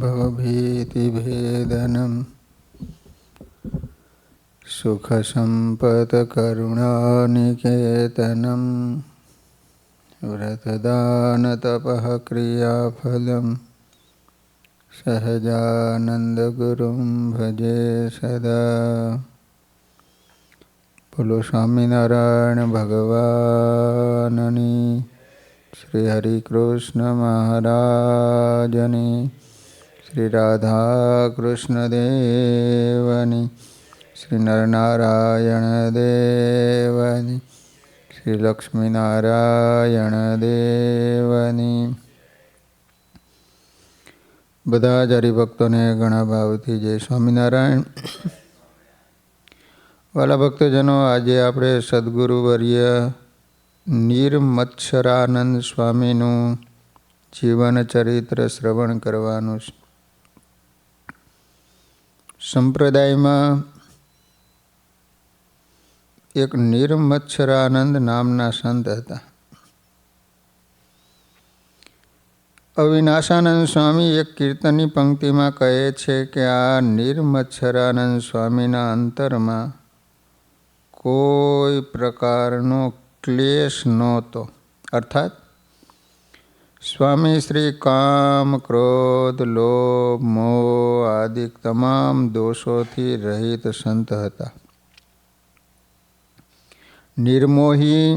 भवभीतिभेदनं सुखसम्पत्करुणानिकेतनं व्रतदानतपः क्रियाफलं સહજાનંદગુરુમ ભજે સદા બોલો સ્વામિનારાયણ ભગવાનની શ્રી હરિકૃષ્ણ મહારાજની શ્રી રાધા કૃષ્ણ દેવની શ્રી નરનારાયણ દેવની શ્રી લક્ષ્મીનારાયણ દેવની બધા જ હરિભક્તોને ઘણા ભાવથી જય સ્વામિનારાયણ. વાલા ભક્તજનો, આજે આપણે સદગુરુવર્ય નિર્મત્સરાનંદ સ્વામીનું જીવન ચરિત્ર શ્રવણ કરવાનું છે. સંપ્રદાયમાં એક નિર્મચ્છરાનંદ નામના સંત હતા. અવિનાશાનંદ સ્વામી એક કીર્તનની પંક્તિમાં કહે છે કે આ નિર્મચ્છરાનંદ સ્વામીના અંતરમાં કોઈ પ્રકારનો ક્લેશ નહોતો. અર્થાત સ્વામી શ્રી કામ ક્રોધ, લોભ, મોહ આદિ તમામ દોષોથી રહિત સંત હતા. નિર્મોહી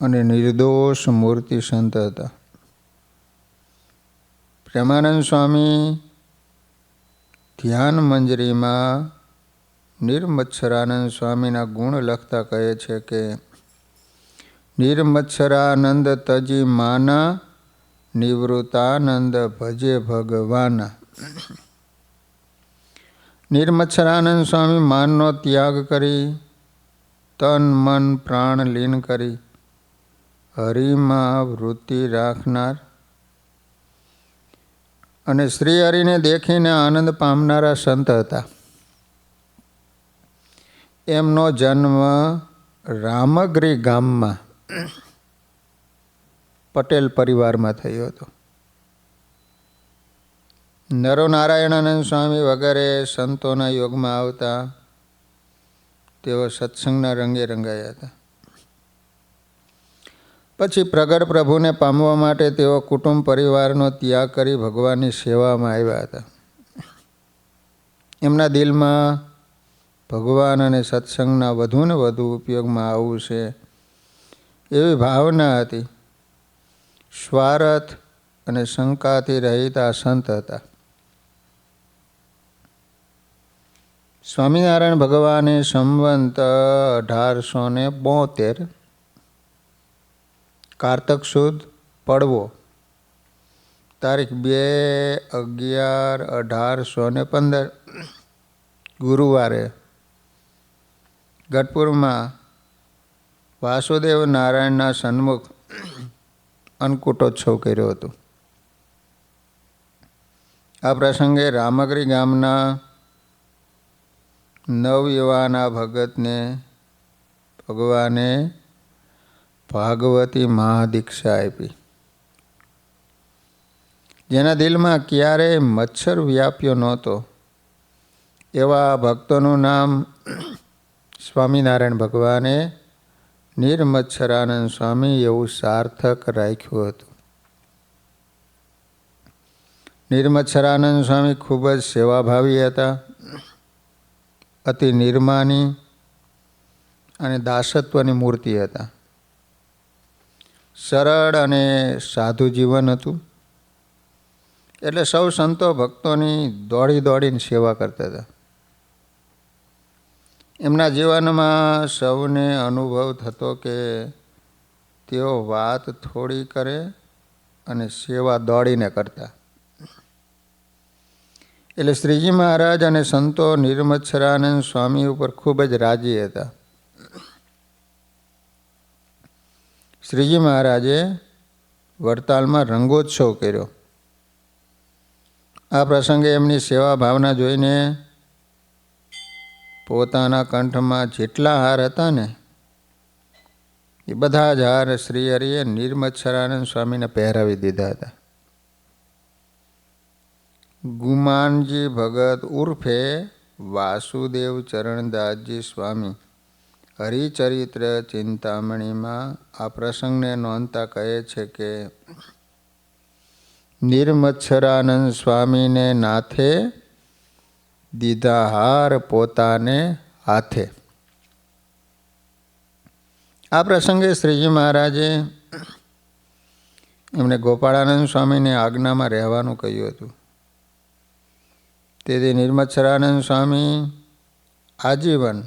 અને નિર્દોષ મૂર્તિ સંત હતા. પ્રેમાનંદ સ્વામી ધ્યાન મંજરીમાં નિર્મચ્છરાનંદ સ્વામીના ગુણ લખતા કહે છે કે નિર્મચ્છરાનંદ તજી માના, નિવૃત્તાનંદ ભજે ભગવાના. નિર્મચ્છરાનંદ સ્વામી માનનો ત્યાગ કરી, તન મન પ્રાણ લીન કરી, હરિમાં વૃત્તિ રાખનાર. અને શ્રી હરિને દેખીને આનંદ પામનારા સંત હતા. એમનો જન્મ રામગરી ગામમાં. પટેલ પરિવારમાં થયો હતો. નરો નારાયણાનંદ સ્વામી વગેરે સંતોના યોગમાં આવતા તેઓ સત્સંગના રંગે રંગાયા હતા. પછી પ્રગટ પ્રભુને પામવા માટે તેઓ કુટુંબ પરિવારનો ત્યાગ કરી ભગવાનની સેવામાં આવ્યા હતા. એમના દિલમાં ભગવાન અને સત્સંગના વધુ ને વધુ ઉપયોગમાં આવવું છે એવી ભાવના હતી. સ્વાર્થ અને શંકાથી રહેતા સંત હતા. સ્વામિનારાયણ ભગવાને સંવંત અઢારસો ને બોતેર કારતક સુદ પડવો. તારીખ બે અગિયાર અઢારસો ને પંદર ગુરુવારે ગઢપુરમાં વાસુદેવ નારાયણના સન્મુખ અન્નકૂટોત્સવ કર્યો હતો. આ પ્રસંગે રામગરી ગામના નવયુવાના ભગતને ભગવાને ભાગવતી મહાદીક્ષા આપી. જેના દિલમાં ક્યારેય મચ્છર વ્યાપ્યો નહોતો, એવા ભક્તોનું નામ સ્વામિનારાયણ ભગવાને નિર્મચ્છરાનંદ સ્વામી એવું સાર્થક રાખ્યું હતું. નિર્મચ્છરાનંદ સ્વામી ખૂબ જ સેવાભાવી હતા, અતિ નિર્માની અને દાસત્વની મૂર્તિ હતા. સરળ અને સાધુ જીવન હતું. એટલે સૌ સંતો ભક્તોની દોડી દોડીને સેવા કરતા હતા. એમના જીવનમાં સૌને અનુભવ થતો કે તેઓ વાત થોડી કરે અને સેવા દોડીને કરતા. એટલે શ્રીજી મહારાજ અને સંતો નિર્મચ્છરાનંદ સ્વામી ઉપર ખૂબ જ રાજી હતા. શ્રીજી મહારાજે વડતાલમાં રંગોત્સવ કર્યો. આ પ્રસંગે એમની સેવા ભાવના જોઈને પોતાના કંઠમાં જેટલા હાર હતા ને, એ બધા જ હાર શ્રી હરિએ નિર્મચ્છરાનંદ સ્વામીને પહેરાવી દીધા હતા. ગુમાનજી ભગત ઉર્ફે વાસુદેવ ચરણદાસજી સ્વામી હરિચરિત્ર ચિંતામણીમાં આ પ્રસંગને નોંધતા કહે છે કે, નિર્મચ્છરાનંદ સ્વામીને નાથે દીધા હાર પોતાને હાથે. આ પ્રસંગે શ્રીજી મહારાજે એમણે ગોપાળાનંદ સ્વામીને આજ્ઞામાં રહેવાનું કહ્યું હતું. તેથી નિર્મત્સરાનંદ સ્વામી આજીવન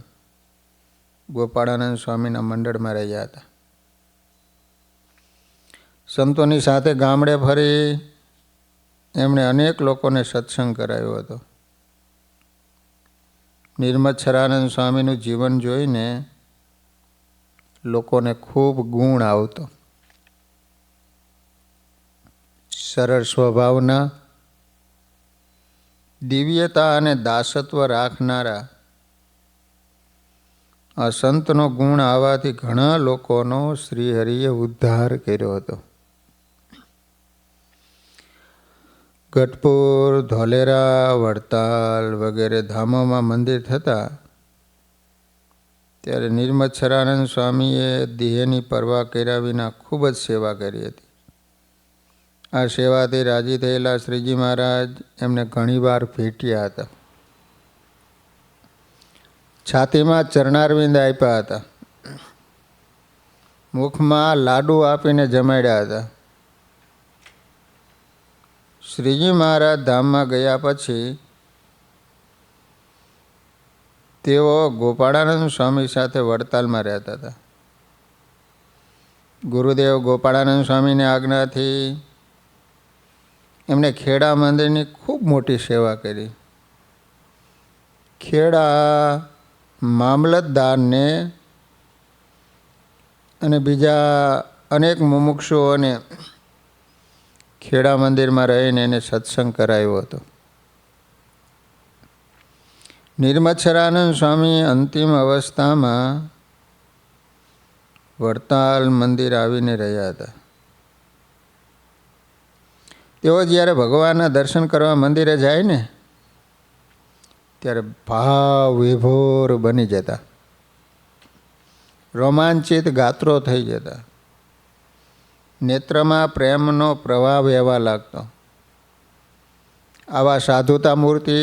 ગોપાળાનંદ સ્વામીના મંડળમાં રહ્યા હતા. સંતોની સાથે ગામડે ફરી એમણે અનેક લોકોને સત્સંગ કરાવ્યો હતો. નિર્મચ્છરાનંદ સ્વામીનું જીવન જોઈને લોકોને ખૂબ ગુણ આવતો. સરળ સ્વભાવના, દિવ્યતા અને દાસત્વ રાખનારા આ સંતનો ગુણ આવવાથી ઘણા લોકોનો શ્રીહરિએ ઉદ્ધાર કર્યો હતો. ગઢપુર ધોલેરા, વડતાલ વગેરે ધામોમાં મંદિર થતા ત્યારે નિર્મચ્છરાનંદ સ્વામીએ દેહની પરવા કર્યા વિના ખૂબ જ સેવા કરી હતી. આ સેવાથી રાજી થયેલા શ્રીજી મહારાજ એમને ઘણીવાર ભેટ્યા હતા. છાતીમાં ચરણારવિંદ આપ્યા હતા. મુખમાં લાડુ આપીને જમાડ્યા હતા. શ્રીજી મહારાજ ધામમાં ગયા પછી તેઓ ગોપાળાનંદ સ્વામી સાથે વડતાલમાં રહેતા હતા. ગુરુદેવ ગોપાળાનંદ સ્વામીની આજ્ઞાથી એમણે ખેડા મંદિરની ખૂબ મોટી સેવા કરી. ખેડા મામલતદારને અને બીજા અનેક મુમુક્ષુઓને ખેડા મંદિરમાં રહીને એને સત્સંગ કરાયો હતો. નિર્મચ્છરાનંદ સ્વામી અંતિમ અવસ્થામાં વડતાલ મંદિર આવીને રહ્યા હતા. તેઓ જ્યારે ભગવાનના દર્શન કરવા મંદિરે જાય ને, ત્યારે ભાવ વિભોર બની જતા. રોમાંચિત ગાત્રો થઈ જતા. નેત્રમાં પ્રેમનો પ્રવાહ વહેવા લાગતો. આવા સાધુતા મૂર્તિ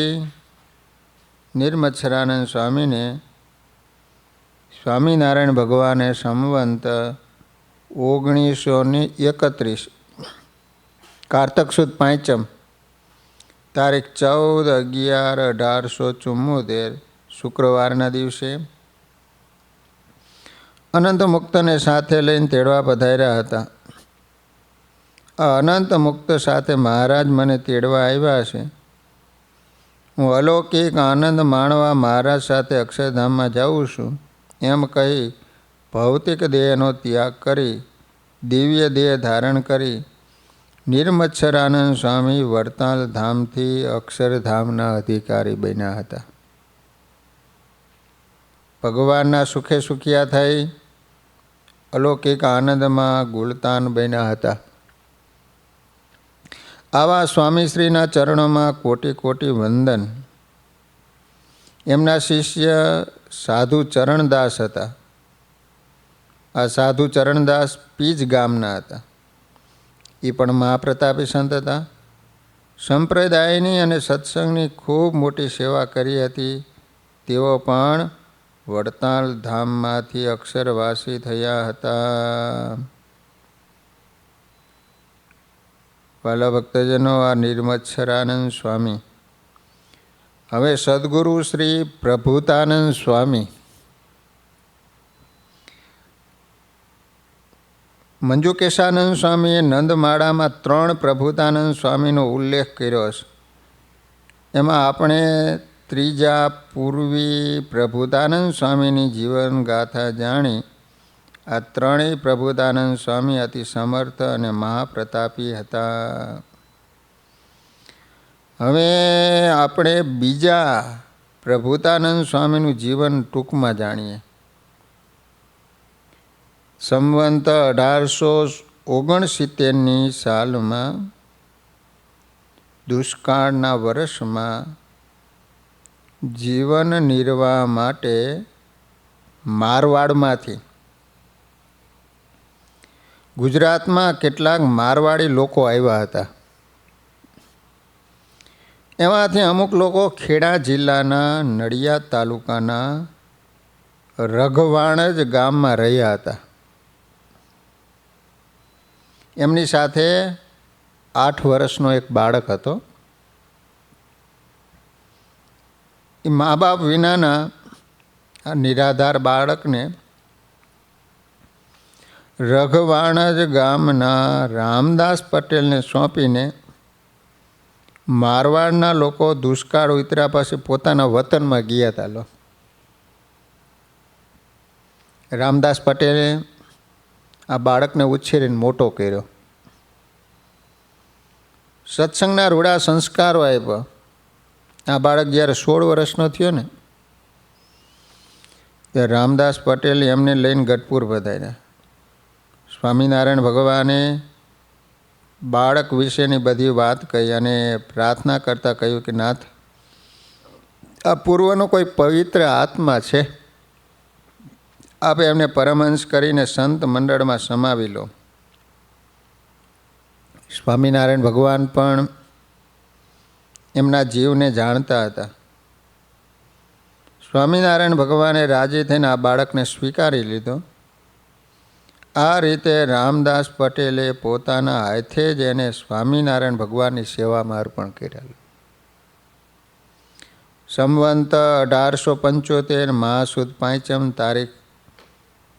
નિર્મચ્છરાનંદ સ્વામીને સ્વામિનારાયણ ભગવાને સંવંત ઓગણીસો ને એકત્રીસ કારતક સુદ પાંચમ તારીખ ચૌદ અગિયાર અઢારસો ચુમ્મોતેર શુક્રવારના દિવસે અનંત મુક્તને સાથે લઈને તેડવા પધાર્યા હતા. આ અનંત મુક્ત સાથે મહારાજ મને તેડવા આવ્યા છે. હું અલૌકિક આનંદ માણવા મહારાજ સાથે અક્ષરધામમાં જાઉં છું. એમ કહી ભૌતિક દેહનો ત્યાગ કરી, દિવ્ય દેહ ધારણ કરી, નિર્મચ્છરાનંદ સ્વામી વડતાલ ધામથી અક્ષરધામના અધિકારી બન્યા હતા. ભગવાનના સુખે સુખિયા થઈ, અલૌકિક આનંદમાં ગુલતાન બન્યા હતા. આવા સ્વામીશ્રીના ચરણોમાં કોટી કોટી વંદન. એમના શિષ્ય સાધુ ચરણદાસ હતા. આ સાધુ ચરણદાસ પીજ ગામના હતા. એ પણ મહાપ્રતાપી સંત હતા. સંપ્રદાયની અને સત્સંગની ખૂબ મોટી સેવા કરી હતી. તેઓ પણ વડતાલ ધામમાંથી અક્ષરવાસી થયા હતા. વાલા ભક્તજનો, આ નિર્મચ્છરાનંદ સ્વામી. હવે સદગુરુ શ્રી પ્રભુતાનંદ સ્વામી. મંજુકેશાનંદ સ્વામીએ નંદમાળામાં ત્રણ પ્રભુતાનંદ સ્વામીનો ઉલ્લેખ કર્યો છે એમાં આપણે ત્રીજા પૂર્વી પ્રભુતાનંદ સ્વામીની જીવનગાથા જાણી આ ત્રણેય પ્રભુતાનંદ સ્વામી અતિ સમર્થ અને મહાપ્રતાપી હતા. હવે આપણે બીજા પ્રભુતાનંદ સ્વામીનું જીવન ટૂંકમાં જાણીએ. સંવંત અઢારસો ઓગણસિત્તેરની સાલમાં, દુષ્કાળના વર્ષમાં જીવન નિર્વાહ માટે મારવાડમાંથી ગુજરાતમાં કેટલાક મારવાડી લોકો આવ્યા હતા. એમાંથી અમુક લોકો ખેડા જિલ્લાના નડિયાદ તાલુકાના રઘવાણજ ગામમાં રહ્યા હતા. એમની સાથે આઠ વર્ષનો એક બાળક હતો. એ મા બાપ વિનાના આ નિરાધાર બાળકને રઘવાણજ ગામના રામદાસ પટેલને સોંપીને મારવાડના લોકો દુષ્કાળ ઉતર્યા પછી પોતાના વતનમાં ગયા હતા લો. રામદાસ પટેલે આ બાળકને ઉછેરીને મોટો કર્યો. સત્સંગના રૂડા સંસ્કારો આપ્યા આ બાળક જ્યારે સોળ વર્ષનો થયો ને, ત્યારે રામદાસ પટેલ એમને લઈને ગઢપુર વધાર્યા સ્વામિનારાયણ ભગવાને બાળક વિશેની બધી વાત કહી અને પ્રાર્થના કરતાં કહ્યું કે, નાથ, આ પૂર્વનો કોઈ પવિત્ર આત્મા છે? આપે એમને પરમહંસ કરીને સંત મંડળમાં સમાવી લો. સ્વામિનારાયણ ભગવાન પણ એમના જીવને જાણતા હતા. સ્વામિનારાયણ ભગવાને રાજી થઈને આ બાળકને સ્વીકારી લીધો. આ રીતે રામદાસ પટેલે પોતાના હાથે જ એને સ્વામિનારાયણ ભગવાનની સેવામાં અર્પણ કરેલું સંવંત અઢારસો પંચોતેર મહાસુદ પાંચમ તારીખ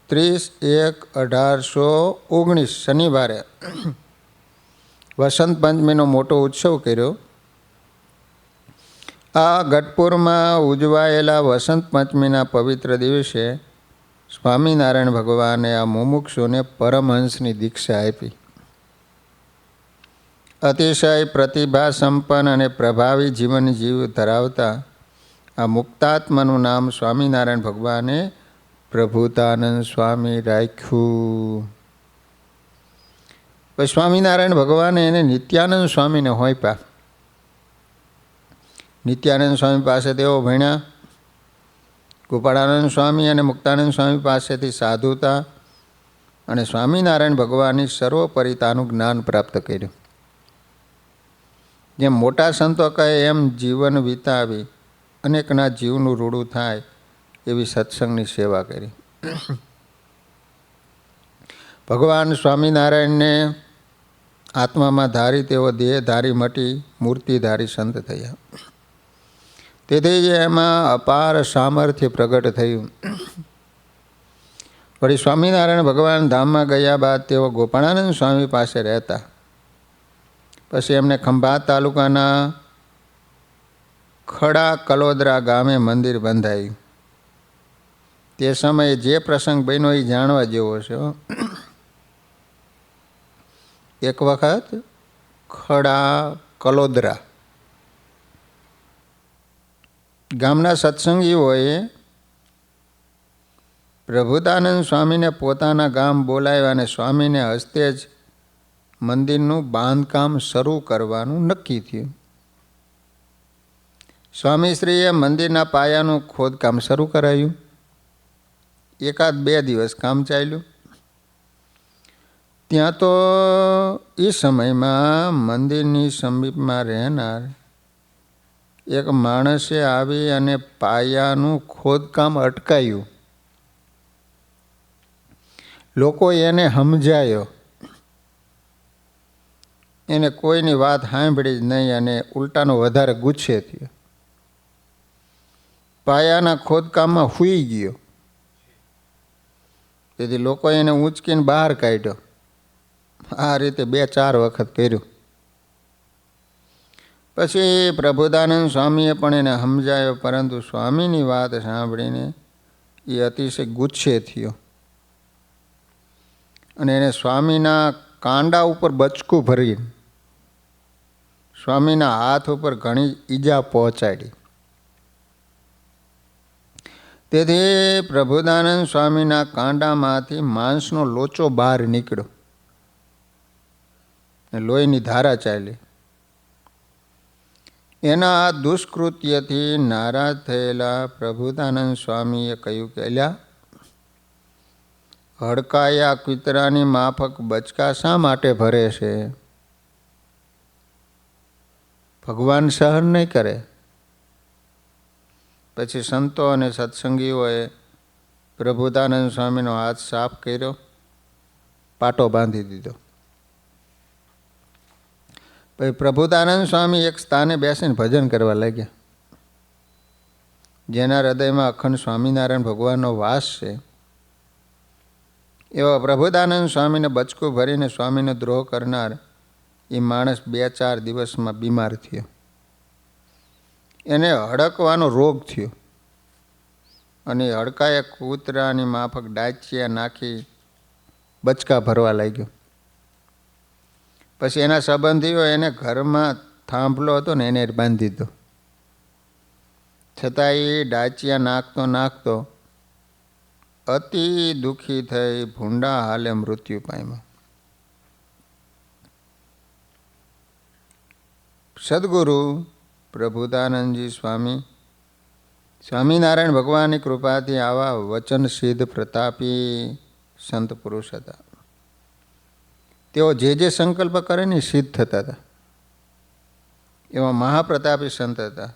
ત્રીસ એક અઢારસો ઓગણીસ શનિવારે વસંત પંચમીનો મોટો ઉત્સવ કર્યો. આ ગઢપુરમાં ઉજવાયેલા વસંત પંચમીના પવિત્ર દિવસે સ્વામિનારાયણ ભગવાને આ મુમુક્ષુને પરમહંસની દીક્ષા આપી. અતિશય પ્રતિભા સંપન્ન અને પ્રભાવી જીવન જીવ ધરાવતા આ મુક્તાત્માનું નામ સ્વામિનારાયણ ભગવાને પ્રભુતાનંદ સ્વામી રાખ્યું. સ્વામિનારાયણ ભગવાને એને નિત્યાનંદ સ્વામીને હોંપ્યા નિત્યાનંદ સ્વામી પાસે તેઓ ભણ્યા. ગોપાળાનંદ સ્વામી અને મુક્તાનંદ સ્વામી પાસેથી સાધુતા અને સ્વામિનારાયણ ભગવાનની સર્વોપરિતાનું જ્ઞાન પ્રાપ્ત કર્યું. જેમ મોટા સંતો કહે, એમ જીવન વિતાવી અનેકના જીવનું રૂડું થાય એવી સત્સંગની સેવા કરી. ભગવાન સ્વામિનારાયણને આત્મામાં ધારી તેઓ દેહધારી મટી મૂર્તિધારી સંત થયા. તેથી જ એમાં અપાર સામર્થ્ય પ્રગટ થયું. વળી સ્વામિનારાયણ ભગવાન ધામમાં ગયા બાદ તેઓ ગોપાળાનંદ સ્વામી પાસે રહેતા. પછી એમને ખંભાત તાલુકાના ખડા કલોદરા ગામે મંદિર બંધાયું. તે સમયે જે પ્રસંગ બન્યો એ જાણવા જેવો છે એક વખત ખડા કલોદરા ગામના સત્સંગીઓએ પ્રભુતાનંદ સ્વામીને પોતાના ગામ બોલાવ્યા અને સ્વામીને હસ્તે જ મંદિરનું બાંધકામ શરૂ કરવાનું નક્કી થયું. સ્વામીશ્રીએ મંદિરના પાયાનું ખોદકામ શરૂ કરાયું. એકાદ બે દિવસ કામ ચાલ્યું. ત્યાં તો એ સમયમાં મંદિરની સમીપમાં રહેનાર એક માણસે આવી અને પાયાનું ખોદકામ અટકાયું. લોકો એને સમજાયો. એને કોઈની વાત સાંભળી જ નહીં અને ઉલટાનો વધારે ગુસ્સે થયો. પાયાના ખોદકામમાં સૂઈ ગયો. તેથી લોકોએ એને ઊંચકીને બહાર કાઢ્યો. આ રીતે બે ચાર વખત કર્યું. પછી પ્રભુદાનંદ સ્વામીએ પણ એને સમજાયો, પરંતુ સ્વામીની વાત સાંભળીને એ અતિશય ગુસ્સે થયો અને એને સ્વામીના કાંડા ઉપર બચકું ભરી સ્વામીના હાથ ઉપર ઘણી ઈજા પહોંચાડી. તેથી પ્રભુદાનંદ સ્વામીના કાંડામાંથી માંસનો લોચો બહાર નીકળ્યો લોહીની ધારા ચાલી. એના દુષ્કૃત્યથી નારાજ થયેલા પ્રભુદાનંદ સ્વામીએ કહ્યું કે, અલ્યા, હડકાયા કૂતરાની માફક બચકા શા માટે ભરે છે? ભગવાન સહન નહીં કરે. પછી સંતો અને સત્સંગીઓએ પ્રભુદાનંદ સ્વામીનો હાથ સાફ કર્યો, પાટો બાંધી દીધો. પછી પ્રભુદાનંદ સ્વામી એક સ્થાને બેસીને ભજન કરવા લાગ્યા. જેના હૃદયમાં અખંડ સ્વામિનારાયણ ભગવાનનો વાસ છે. એવા પ્રભુદાનંદ સ્વામીને બચકું ભરીને સ્વામીનો દ્રોહ કરનાર એ માણસ બે ચાર દિવસમાં બીમાર થયો. એને હડકવાનો રોગ થયો. અને હડકાએ કૂતરાની માફક ડાચિયા નાખી બચકા ભરવા લાગ્યો. પછી એના સંબંધીઓ એને ઘરમાં થાંભલો હતો ને એને બાંધી દીધો. છતાં એ ડાચિયા નાખતો નાખતો અતિ દુઃખી થઈ ભૂંડા હાલે મૃત્યુ પામ્યો. સદગુરુ પ્રભુદાનંદજી સ્વામી, સ્વામિનારાયણ ભગવાનની કૃપાથી આવા વચન સિદ્ધ પ્રતાપી સંત પુરુષ હતા. તેઓ જે જે સંકલ્પ કરે ને સિદ્ધ થતા હતા. એવા મહાપ્રતાપી સંત હતા.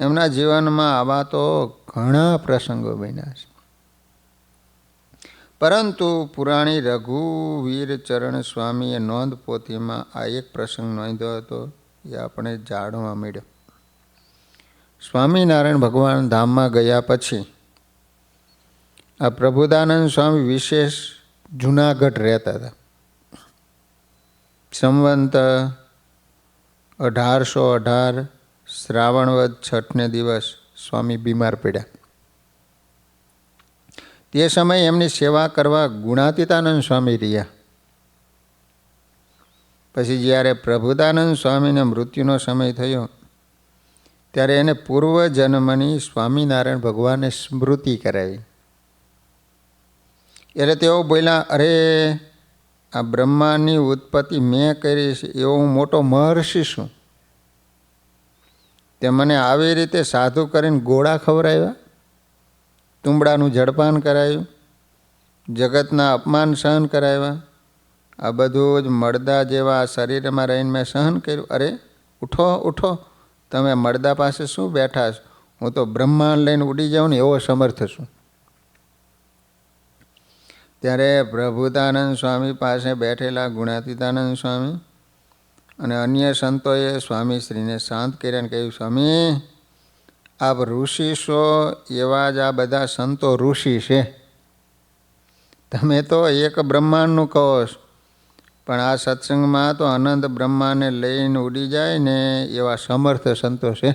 એમના જીવનમાં આવા તો ઘણા પ્રસંગો બન્યા છે. પરંતુ પુરાણી રઘુવીર ચરણ સ્વામીએ નોંધ પોથીમાં આ એક પ્રસંગ નોંધ્યો હતો એ આપણે જાણવા મળ્યો. સ્વામિનારાયણ ભગવાન ધામમાં ગયા પછી આ પ્રભુદાનંદ સ્વામી વિશેષ જુનાગઢ રહેતા હતા. સંવંત અઢારસો અઢાર શ્રાવણવદ છઠને દિવસ સ્વામી બીમાર પડ્યા. તે સમયે એમની સેવા કરવા ગુણાતીતાનંદ સ્વામી રહ્યા. પછી જ્યારે પ્રભુદાનંદ સ્વામીને મૃત્યુનો સમય થયો, ત્યારે એને પૂર્વજન્મની સ્વામિનારાયણ ભગવાને સ્મૃતિ કરાવી. એટલે તેઓ બોલ્યા, અરે, આ બ્રહ્માંડની ઉત્પત્તિ મેં કરી છે, એવો હું મોટો મહર્ષિ છું. તે મને આવી રીતે સાધુ કરીને ગોળા ખવડાવ્યા, તુંબડાનું જળપાન કરાયું જગતના અપમાન સહન કરાવ્યા, આ બધું જ મળદા જેવા શરીરમાં રહીને મેં સહન કર્યું. અરે, ઉઠો ઉઠો, તમે મળદા પાસે શું બેઠા છો? હું તો બ્રહ્માંડ લઈને ઉડી જાઉં ને એવો સમર્થ છું. ત્યારે પ્રભુતાનંદ સ્વામી પાસે બેઠેલા ગુણાતીતાનંદ સ્વામી અને અન્ય સંતોએ સ્વામીશ્રીને શાંત કર્યા કહ્યું, સ્વામી, આપ ઋષિ છો, એવા જ આ બધા સંતો ઋષિ છે. તમે તો એક બ્રહ્માંડનું કહો પણ આ સત્સંગમાં તો અનંત બ્રહ્માને લઈને ઉડી જાય ને એવા સમર્થ સંતો છે.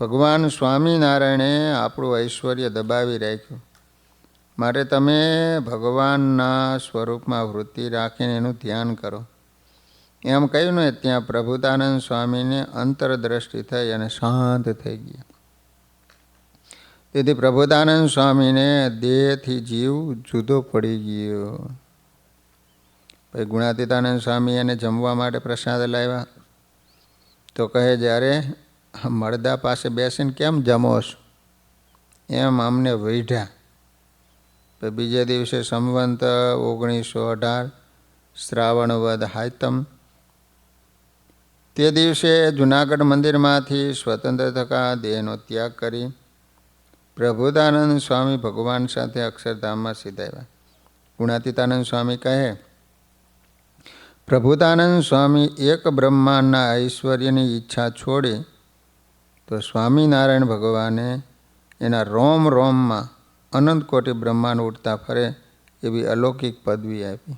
ભગવાન સ્વામિનારાયણે આપણું ઐશ્વર્ય દબાવી રાખ્યું. માટે તમે ભગવાનના સ્વરૂપમાં વૃત્તિ રાખીને એનું ધ્યાન કરો. એમ કહ્યું ને, ત્યાં પ્રભુતાનંદ સ્વામીને અંતરદ્રષ્ટિ થઈ અને શાંત થઈ ગયા. તેથી પ્રભુદાનંદ સ્વામીને દેહથી જીવ જુદો પડી ગયો. પછી ગુણાતીતાનંદ સ્વામી એને જમવા માટે પ્રસાદ લાવ્યા. તો કહે, જ્યારે મળદા પાસે બેસીને કેમ જમોશ? એમ અમને વૈઢ્યા પછી બીજે દિવસે સંવંત ઓગણીસો અઢાર શ્રાવણ વદ હાયતમ. તે દિવસે જુનાગઢ મંદિરમાંથી સ્વતંત્ર થકા દેહનો ત્યાગ કરી પ્રભુદાનંદ સ્વામી ભગવાન સાથે અક્ષરધામમાં સીધાવ્યા. ગુણાતીતાનંદ સ્વામી કહે, પ્રભુદાનંદ સ્વામી એક બ્રહ્માંડના ઐશ્વર્યની ઈચ્છા છોડી તો સ્વામિનારાયણ ભગવાને એના રોમ રોમમાં અનંત કોટી બ્રહ્માંડ ઉઠતા ફરે એવી અલૌકિક પદવી આપી.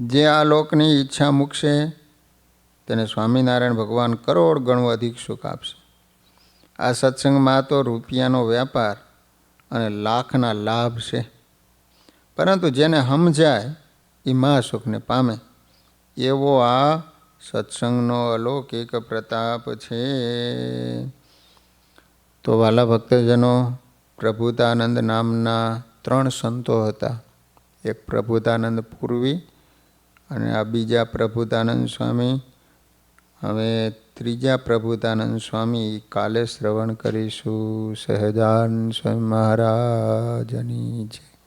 જે આ લોકની ઈચ્છા મૂકશે, તેને સ્વામિનારાયણ ભગવાન કરોડ ગણું અધિક સુખ આપશે. આ સત્સંગમાં તો રૂપિયાનો વ્યાપાર અને લાખના લાભ છે. પરંતુ જેને સમજાય એ મહાસુખને પામે. એવો આ સત્સંગનો અલૌકિક પ્રતાપ છે. તો વાલા ભક્તજનો પ્રભુતાનંદ નામના ત્રણ સંતો હતા. એક પ્રભુતાનંદ પૂર્વી અને આ બીજા પ્રભુતાનંદ સ્વામી. હવે ત્રીજા પ્રભુતાનંદ સ્વામી કાલે શ્રવણ કરીશું. સહજાન સ્વામી મહારાજની છે